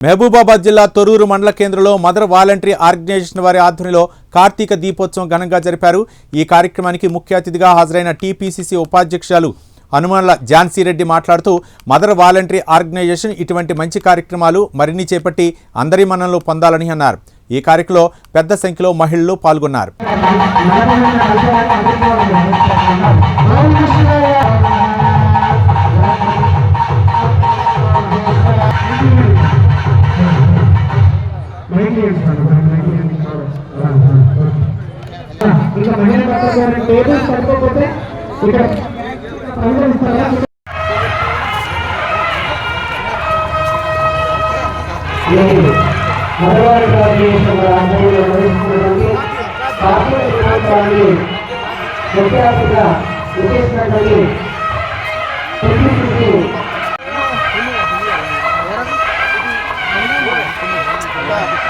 మహబూబాబాద్ జిల్లా తొరూరు మండల కేంద్రంలో మదర్ వాలంటరీ ఆర్గనైజేషన్ వారి ఆధ్వర్యంలో కార్తీక దీపోత్సవం ఘనంగా జరిపారు. ఈ కార్యక్రమానికి ముఖ్య అతిథిగా హాజరైన టీపీసీసీ ఉపాధ్యక్షురాలు హనుమాన్ల ఝాన్సీ రెడ్డి మాట్లాడుతూ మదర్ వాలంటరీ ఆర్గనైజేషన్ ఇటువంటి మంచి కార్యక్రమాలు మరిన్ని చేపట్టి అందరి మనంలో పొందాలని అన్నారు. ఈ కార్యక్రమంలో పెద్ద సంఖ్యలో మహిళలు పాల్గొన్నారు. ఇంకా మహిళా డాక్టర్ గారి టేబుల్ సరిపోతే ఇక్కడ అందరూ ఇస్తారా? ఈ మగవారి కార్యక్రమం ఆధ్వర్యంలో నిర్వహిస్తున్నటువంటి కార్తీక దినోత్సవాన్ని ముఖ్య అతిథిగా విచ్చేసినటువంటి టీపీసీసీ స్వాగతం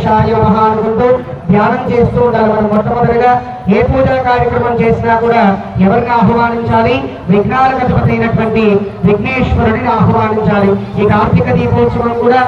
ప్రధాన మహా అనుకుంటూ ధ్యానం చేస్తూ ఉండాలి. మనం మొట్టమొదటిగా ఏ పూజా కార్యక్రమం చేసినా కూడా ఎవరిని ఆహ్వానించాలి? విఘ్నాలకు అధిపతి అయినటువంటి విఘ్నేశ్వరుడిని ఆహ్వానించాలి. ఈ కార్తీక దీపోత్సవం కూడా